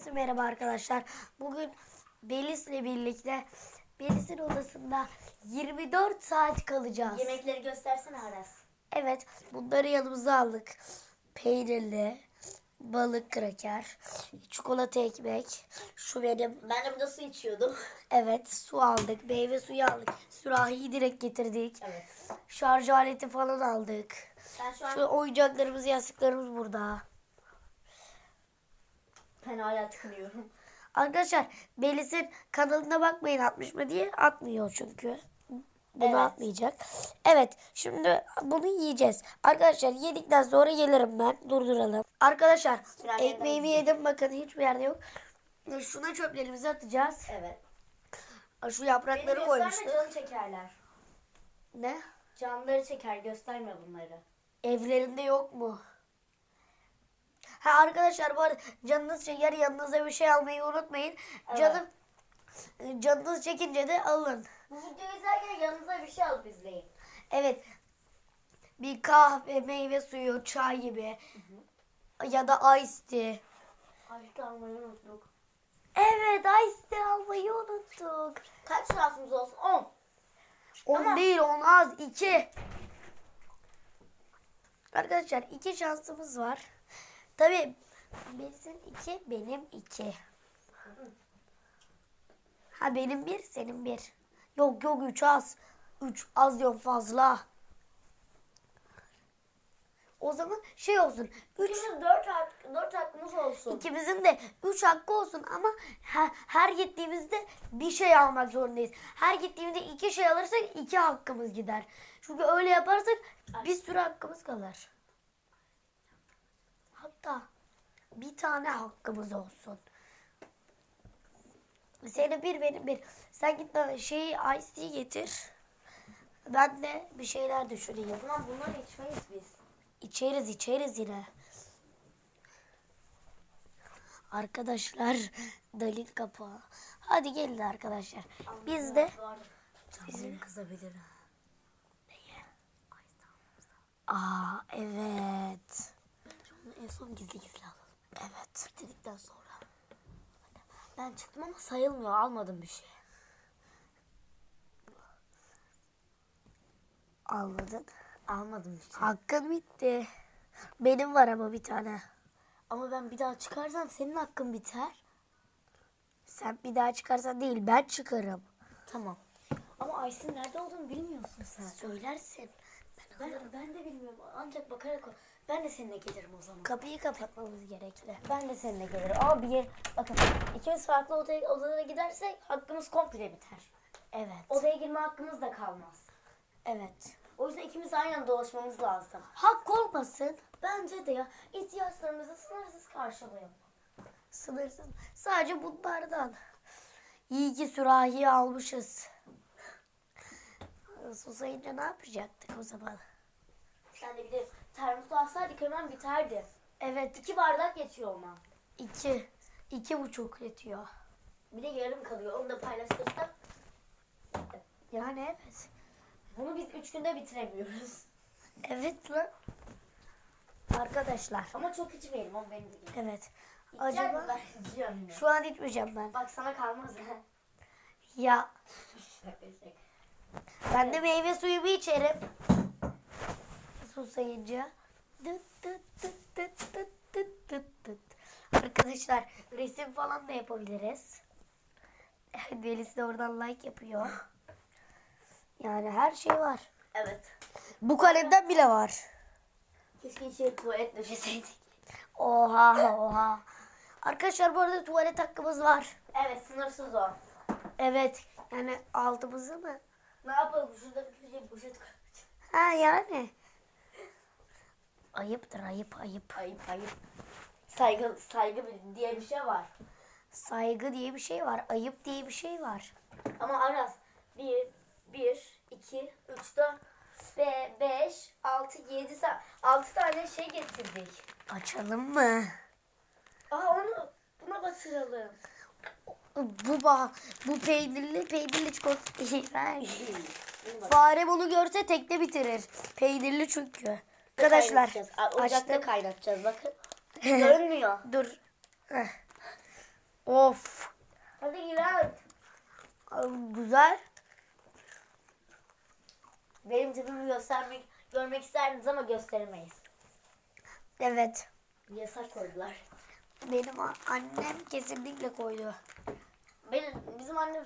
Herkese merhaba arkadaşlar. Bugün Belis'le birlikte Belis'in odasında 24 saat kalacağız. Yemekleri göstersene Aras. Evet, bunları yanımıza aldık. Peynirli, balık kraker, çikolata ekmek. Şu benim. Ben de burada su içiyordum. Evet, su aldık. Meyve suyu aldık. Sürahiyi direkt getirdik. Evet. Şarj aleti falan aldık. Ben şu an Şu oyuncaklarımız, yastıklarımız burada. Ben hala tıkınıyorum. Arkadaşlar Melis'in kanalına bakmayın atmış mı diye atmıyor çünkü. Bunu Evet. atmayacak. Evet şimdi bunu yiyeceğiz. Arkadaşlar yedikten sonra gelirim ben. Durduralım. Arkadaşlar Biraz ekmeğimi yedim bakın hiçbir yerde yok. Şuna çöplerimizi atacağız. Evet. Şu Beni yaprakları gösterme koymuştuk. canı çekerler. Ne? Canları çeker gösterme bunları. Evlerinde yok mu? Ha arkadaşlar bu arada canınız çeker yanınıza bir şey almayı unutmayın. Evet. Canım canınız çekince de alın. Bu videoyu izlerken yanınıza bir şey alıp izleyin. Evet. Bir kahve, meyve suyu, çay gibi. Ya da ice tea. Açtı almayı unuttuk. Evet ice tea almayı unuttuk. Kaç şansımız olsun? 10. 10 Ama- değil 10 az 2. Arkadaşlar iki şansımız var. Tabi Melis'in 2 benim 2. Ha benim 1 senin 1. Yok yok 3 az. 3 az diyorum fazla. O zaman şey olsun. 3 Bizim 4, hak, 4 hakkımız olsun. İkimizin de 3 hakkı olsun ama her, her gittiğimizde bir şey almak zorundayız. Her gittiğimizde iki şey alırsak iki hakkımız gider. Çünkü öyle yaparsak bir sürü hakkımız kalır. Hatta bir tane hakkımız olsun. Senin bir benim bir. Sen git bana şeyi ice getir. Ben de bir şeyler düşüneyim. Zaman bunları içmeyiz biz. İçeriz içeriz yine. Arkadaşlar dalin kapağı. Hadi gelin arkadaşlar. Biz de Bizim kızabilir. Aa evet. En son gizli gizli alalım. Evet. Bitirdikten sonra. Ben çıktım ama sayılmıyor. Almadım bir şey. Almadın. Almadım bir şey. Hakkın bitti. Benim var ama bir tane. Ama ben bir daha çıkarsam senin hakkın biter. Sen bir daha çıkarsan değil ben çıkarım. Tamam. Ama Aysin nerede olduğunu bilmiyorsun sen. Söylersin. Ben, ben de bilmiyorum. Ancak bakarak Ben de seninle gelirim o zaman. Kapıyı kapatmamız gerekli. Ben de seninle gelirim. Ama bir bakın ikimiz farklı odaya, odalara gidersek hakkımız komple biter. Evet. Odaya girme hakkımız da kalmaz. Evet. O yüzden ikimiz aynı anda dolaşmamız lazım. Hak olmasın. Bence de ya ihtiyaçlarımızı sınırsız karşılayalım. Sınırsız. Sadece bunlardan. İyi ki sürahi almışız. Susayınca ne yapacaktık o zaman? Sen de de termosu alsaydık hemen biterdi. Evet. İki bardak geçiyor ona. iki. iki buçuk yetiyor. Bir de yarım kalıyor. Onu da paylaştırsak. Yani evet. Bunu biz üç günde bitiremiyoruz. Evet lan. Arkadaşlar. Ama çok içmeyelim. O benim gibi. Evet. Acaba? Acaba Ben içiyorum yine. şu an içmeyeceğim ben. Bak sana kalmaz ha. Ya ben de meyve suyumu içerim. Susayınca. Dıt dıt dıt dıt dıt dıt dıt dıt. Arkadaşlar resim falan da yapabiliriz. Melis de oradan like yapıyor. Yani her şey var. Evet. Bu kalemden bile var. Keşke içeri tuvalet döşeseydik. Oha oha. Arkadaşlar bu arada tuvalet hakkımız var. Evet sınırsız o. Evet. Yani altımızı mı? Ne yapalım? Şurada bir şey poşet koy. Ha yani. Ayıptır ayıp ayıp. Ayıp ayıp. Saygı, saygı diye bir şey var. Saygı diye bir şey var. Ayıp diye bir şey var. Ama Aras bir, bir, iki, üç, dört, be, beş, altı, yedi, sa- altı tane şey getirdik. Açalım mı? Aa onu buna batıralım. Bu ba bu peynirli peynirli çikolata Fare bunu görse tekte bitirir. Peynirli çünkü. Arkadaşlar Kaynatacağız. Ocakta açtım. kaynatacağız bakın. Görünmüyor. Dur. Heh. Of. Hadi girer. Güzel. Benim tipimi göstermek, görmek isterdiniz ama gösteremeyiz. Evet. Yasak koydular. Benim annem kesinlikle koydu. Benim, bizim annem...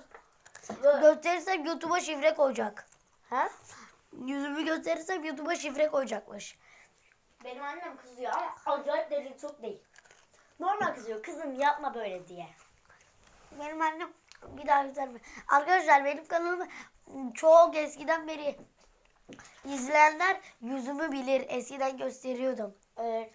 Gösterirsem YouTube'a şifre koyacak. ha? Yüzümü gösterirsem YouTube'a şifre koyacakmış. Benim annem kızıyor ama acayip derecede çok değil. Normal kızıyor. Kızım yapma böyle diye. Benim annem bir daha güzel mi? Arkadaşlar benim kanalımı çok eskiden beri izleyenler yüzümü bilir. Eskiden gösteriyordum. Evet.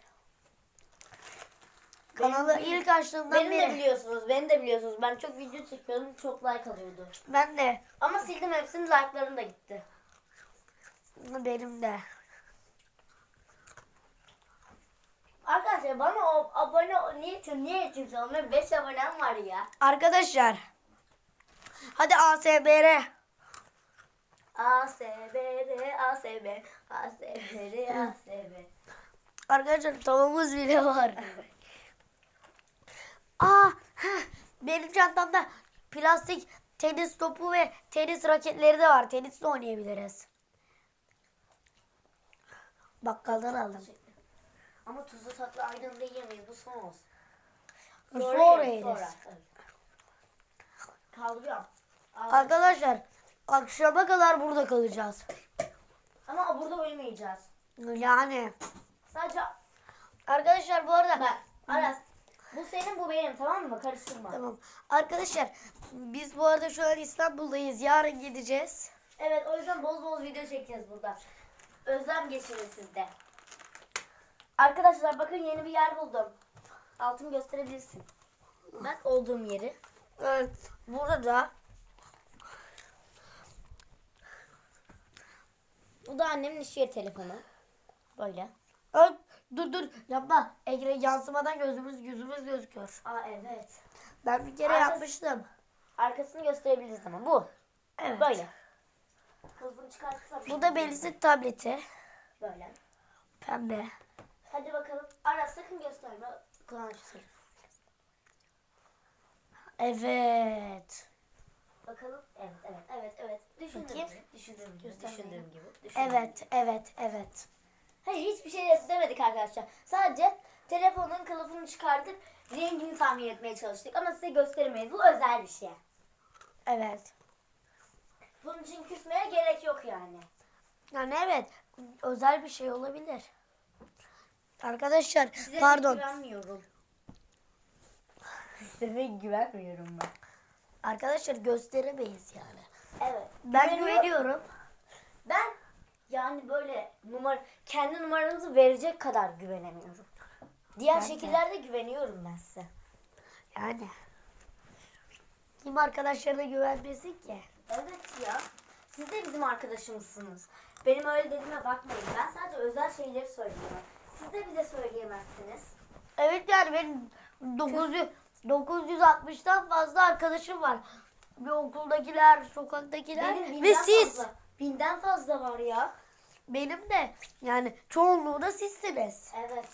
Kanalı Benim- ilk açtığımdan Benim de beri. biliyorsunuz. Beni de biliyorsunuz. Ben çok video çekiyordum. Çok like alıyordu. Ben de. Ama sildim hepsini. Like'larım da gitti. Benim de. Arkadaşlar bana o abone niye niye kimse olmuyor? 5 abonem var ya. Arkadaşlar. Hadi ASBR. A S B R A S B A S B R A S B. Arkadaşlar tavamız bile var. Aa, heh, benim çantamda plastik tenis topu ve tenis raketleri de var. Tenisle oynayabiliriz. Bakkaldan aldım. Ama tuzlu tatlı aynı anda yiyemeyiz. Bu son olsun. Sonra yiyelim, yeriz. sonra. Arkadaşlar akşama kadar burada kalacağız. Ama burada uyumayacağız. Yani Sadece arkadaşlar bu arada bak Aras. Bu senin bu benim tamam mı? Karıştırma. tamam. Arkadaşlar biz bu arada şu an İstanbul'dayız. Yarın gideceğiz. Evet o yüzden bol bol video çekeceğiz burada. Özlem geçirin sizde. Arkadaşlar bakın yeni bir yer buldum. Altımı gösterebilirsin. Bak olduğum yeri. Evet, burada Bu da annemin iş yeri telefonu. Böyle. Evet, dur dur yapma. Ekran yansımadan gözümüz yüzümüz gözüküyor. Aa evet. Ben bir kere Arkası- yapmıştım. Arkasını gösterebiliriz ama bu. Evet. Böyle. Bu da Melis'in tableti. Böyle. Pembe. Hadi bakalım. Aras sakın gösterme. Çizelim. Evet. Bakalım. Evet evet evet evet. Düşündüğüm Bakayım. gibi. Düşündüğüm gibi. Göster Düşündüğüm gibi. düşündüğüm. Evet, evet, evet. Hayır hiçbir şey demedik arkadaşlar. Sadece telefonun kılıfını çıkartıp rengini tahmin etmeye çalıştık. Ama size gösteremeyiz. Bu özel bir şey. Evet. Bunun için küsmeye gerek yok yani. Yani evet, özel bir şey olabilir. Arkadaşlar, Size pardon. güvenmiyorum. Size güvenmiyorum ben. Arkadaşlar gösteremeyiz yani. Evet. Ben Güveniyor- güveniyorum. Ben yani böyle numara kendi numaranızı verecek kadar güvenemiyorum. Diğer Ben de. şekillerde güveniyorum ben size. Yani. Kim arkadaşlarına güvenmesin ki? Evet ya. Siz de bizim arkadaşımızsınız. Benim öyle dediğime bakmayın. Ben sadece özel şeyleri söylüyorum. Siz de bize söyleyemezsiniz. Evet yani benim 900 960'tan fazla arkadaşım var. Bir okuldakiler, sokaktakiler Benim binden ve siz. fazla. Binden fazla var ya. Benim de yani çoğunluğu da sizsiniz. Evet.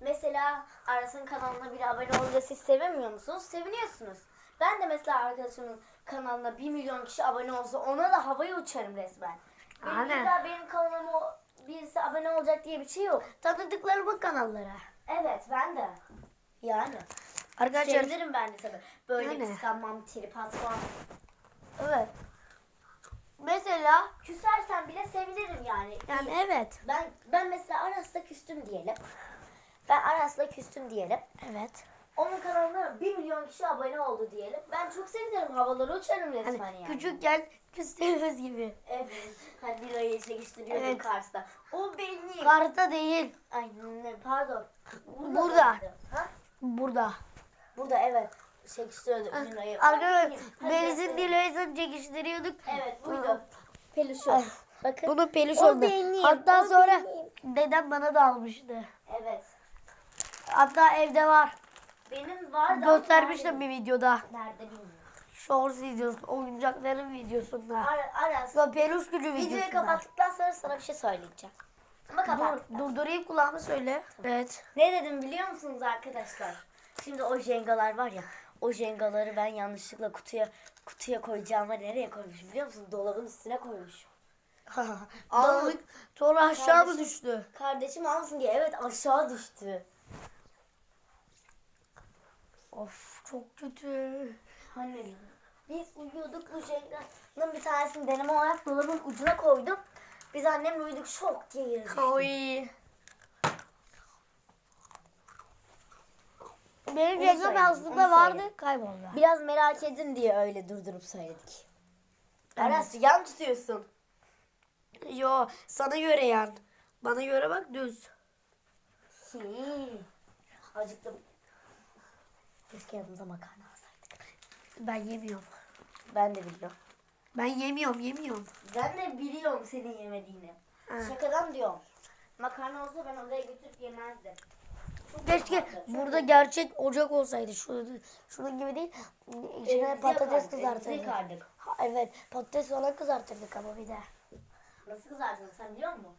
Mesela Aras'ın kanalına bir abone olunca siz sevinmiyor musunuz? Seviniyorsunuz. Ben de mesela arkadaşımın kanalına 1 milyon kişi abone olsa ona da havaya uçarım resmen. Benim Aynen. illa benim kanalıma birisi abone olacak diye bir şey yok. Tanıdıklarımın kanallara. Evet ben de. Yani. Arkadaşlar Sevinirim ben de tabii. Böyle Yani. kıskanmam, trip atmam. evet. Mesela Küsersen bile sevinirim yani. yani evet. Ben ben mesela Aras'la küstüm diyelim. Ben Aras'la küstüm diyelim. Evet. Onun kanalına 1 milyon kişi abone oldu diyelim. Ben çok sevinirim. Havaları uçarım resmen Hani yani. küçükken küstüğümüz gibi. Evet. Hani Dilo'yu çekiştiriyordum Evet. Kars'ta. O benim. Karta değil. Ay ne pardon. Burada. Ha? Burada. Burada evet. Çekiştiriyordum Dilo'yu. Arkadaşlar gösterelim. Dilo'yu çekiştiriyorduk. Evet buydu. Peluşu. Ah. Bakın. Bunun peluş oldu. benim, Hatta sonra benim. dedem bana da almıştı. Evet. Hatta evde var. Benim var da. Göstermiştim bir videoda. Nerede bilmiyorum. Shorts videosu, oyuncakların videosunda. Ar Aras. Ve peluş gücü Videoyu videosunda. kapattıktan sonra sana bir şey söyleyeceğim. Ama Dur, kapattık. durdurayım kulağımı söyle. Evet. Ne dedim biliyor musunuz arkadaşlar? Şimdi o jengalar var ya. O jengaları ben yanlışlıkla kutuya kutuya koyacağıma nereye koymuşum biliyor musun? Dolabın üstüne koymuşum. Aldık. Sonra aşağı mı Kardeşim- düştü? Kardeşim alsın diye evet aşağı düştü. Of çok kötü. Hani biz uyuyorduk bu jenganın bir tanesini deneme olarak dolabın ucuna koydum. Biz annemle uyuduk şok diye düştü. Oy. Benim aslında onu vardı kayboldu. Biraz merak edin diye öyle durdurup söyledik. Aras yan tutuyorsun. Yo sana göre yan. Bana göre bak düz. Hmm. Acıktım. Keşke yanımıza makarna alsaydık. Ben yemiyorum. Ben de biliyorum. Ben yemiyorum yemiyorum. Ben de biliyorum senin yemediğini. Ha. Şakadan diyorum. Makarna olsa ben odaya götürüp yemezdim. Çok Keşke yapardı, burada gerçek ocak olsaydı. Şunun, şunun gibi değil. İçine Evimizi patates evimizi kızartırdık. yıkardık. Ha, evet patates falan kızartırdık ama bir de. Nasıl kızardın sen biliyor musun?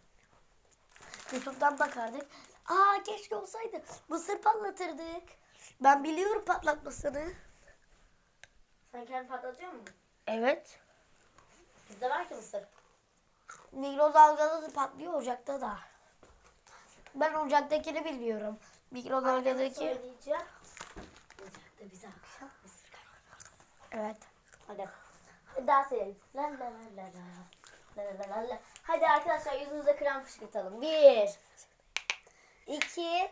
YouTube'dan bakardık. Aa keşke olsaydı. Mısır patlatırdık. Ben biliyorum patlatmasını. Sen kendin patlatıyor musun? Evet. Bizde var ki mısır. Mikrodalgada da patlıyor ocakta da. Ben ocaktakini bilmiyorum. Mikrodalgadaki. Söyleyeceğim. Ocakta bize akşam mısır kaynatırız. Evet. Hadi. Hadi daha söyleyelim. La la la la la. La la la la. Hadi arkadaşlar yüzünüze krem fışkırtalım. Bir. iki.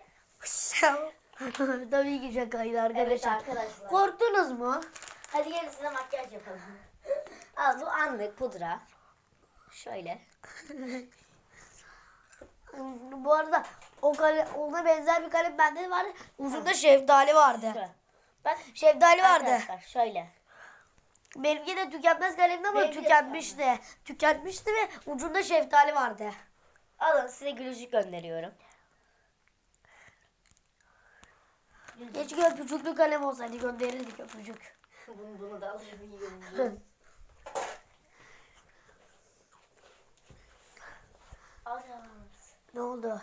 Tabii ki şakaydı Evet arkadaşlar. arkadaşlar. Korktunuz mu? Hadi gelin size makyaj yapalım. Al bu anlık pudra. Şöyle. Bu arada o kalem, ona benzer bir kalem bende de vardı. Ucunda şeftali vardı. Şöyle. Bak Şeftali vardı. arkadaşlar şöyle. Benimki de tükenmez kalemdi ama Benimki de tükenmişti. Tükenmişti ve ucunda şeftali vardı. Alın size gülücük gönderiyorum. Keşke öpücüklü kalem olsaydı gönderirdik öpücük. bunu, bunu da. Aras. Ne oldu?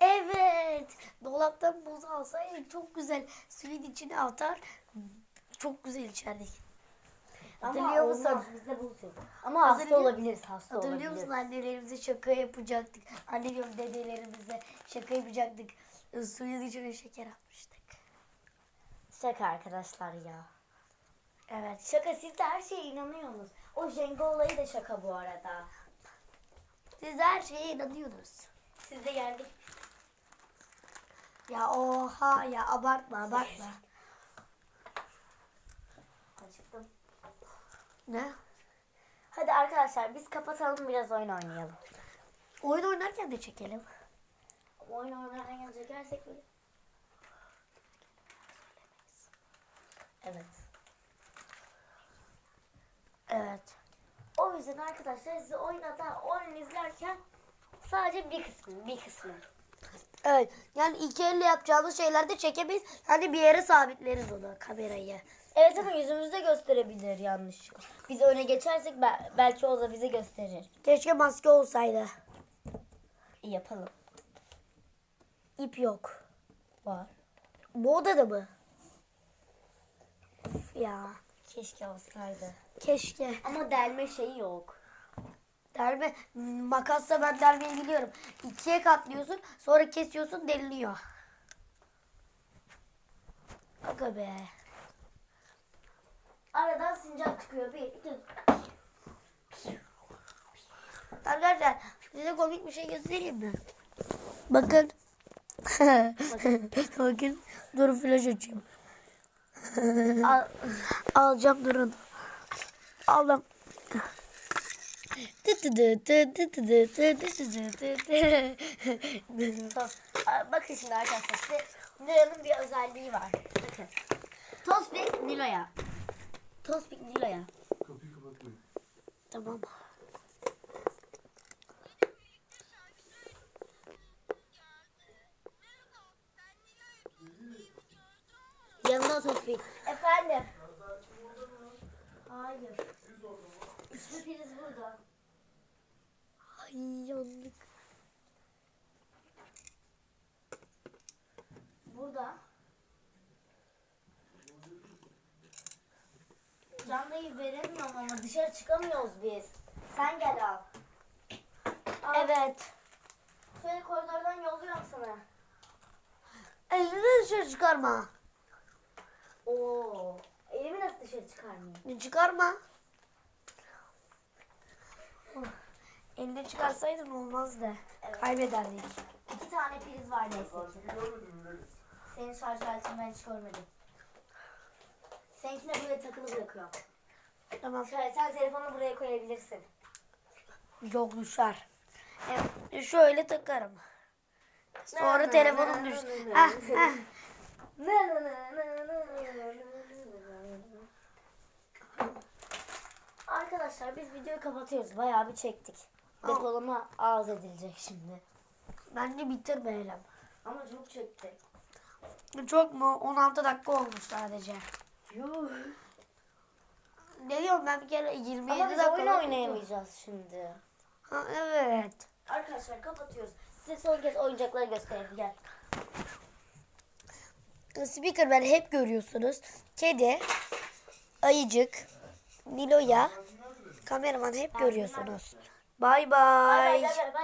Evet. Dolaptan buz alsaydık çok güzel suyun içine atar. Çok güzel içerdik. Hatırlıyor Ama musun? olmaz, Bizde bu yok. Ama hasta Hatırlıyor- olabiliriz. Hasta Hatırlıyor olabiliriz. musun annelerimize şaka yapacaktık. Anne diyorum dedelerimize şaka yapacaktık. E, Suyun içine şeker atmıştık. Şaka arkadaşlar ya. Evet. Şaka siz de her şeye inanıyorsunuz. O Jenga olayı da şaka bu arada. Siz her şeye inanıyorsunuz. Siz de yendik. Ya oha ya abartma abartma. Acıktım. Ne? Hadi arkadaşlar biz kapatalım biraz oyun oynayalım. Oyun oynarken de çekelim. Oyun oynarken çekersek böyle. Evet. Evet. O yüzden arkadaşlar size oynada oyun izlerken sadece bir kısmı, bir kısmı. Evet. Yani iki elle yapacağımız şeylerde çekemeyiz. Hani bir yere sabitleriz onu kamerayı. Evet ama yüzümüzde gösterebilir yanlış. Biz öne geçersek be- belki o da bize gösterir. Keşke maske olsaydı. Yapalım. İp yok. Var. Bu odada mı? Üf Ya. Keşke olsaydı. Keşke. Ama delme şeyi yok. Delme, makasla ben delmeyi biliyorum. İkiye katlıyorsun, sonra kesiyorsun, deliniyor. Aga be. Aradan sincap çıkıyor. Bir, iki. Arkadaşlar size komik bir şey göstereyim mi? Bakın. Bakın. Dur flash açayım. Al. Alacağım durun. Aldım. Bakın şimdi arkadaşlar size Nilo'nun bir özelliği var. Bakın. Tospik Nilo'ya. Tospik Nilo'ya. Kapıyı kapatmayın. tamam. Yanına Tospik. Efendim. Hayır. Üstü priz burada. Yandık. burada. Candayı veremiyorum ama dışarı çıkamıyoruz biz. Sen gel al. al. Evet. Şöyle koridordan yolluyorum sana. Elini dışarı çıkarma. Oo. Elimi nasıl dışarı çıkarmayayım? Çıkarma. Elini çıkarsaydın olmazdı. Evet. Kaybederdik. İki tane priz var neyse ki. Senin şarj aletini ben hiç görmedim. Seninkine buraya takılı bırakıyorum. Tamam. Şöyle sen telefonu buraya koyabilirsin. Yok düşer. Evet, şöyle takarım. Sonra telefonum düş. Ah, ah. Arkadaşlar biz videoyu kapatıyoruz. Bayağı bir çektik. Depolama ağız edilecek şimdi. Bence bitirmeyelim. Ama çok çektik. Çok mu? 16 dakika olmuş sadece. Yuh. Ne diyorum ben bir kere 27 Ama biz dakika. oyun oynayamayacağız şimdi. Ha, evet. Arkadaşlar kapatıyoruz. Size son kez oyuncakları göstereyim. Gel. Speaker ben hep görüyorsunuz. Kedi, ayıcık, Nilo'ya, kameraman hep görüyorsunuz. Bay bay.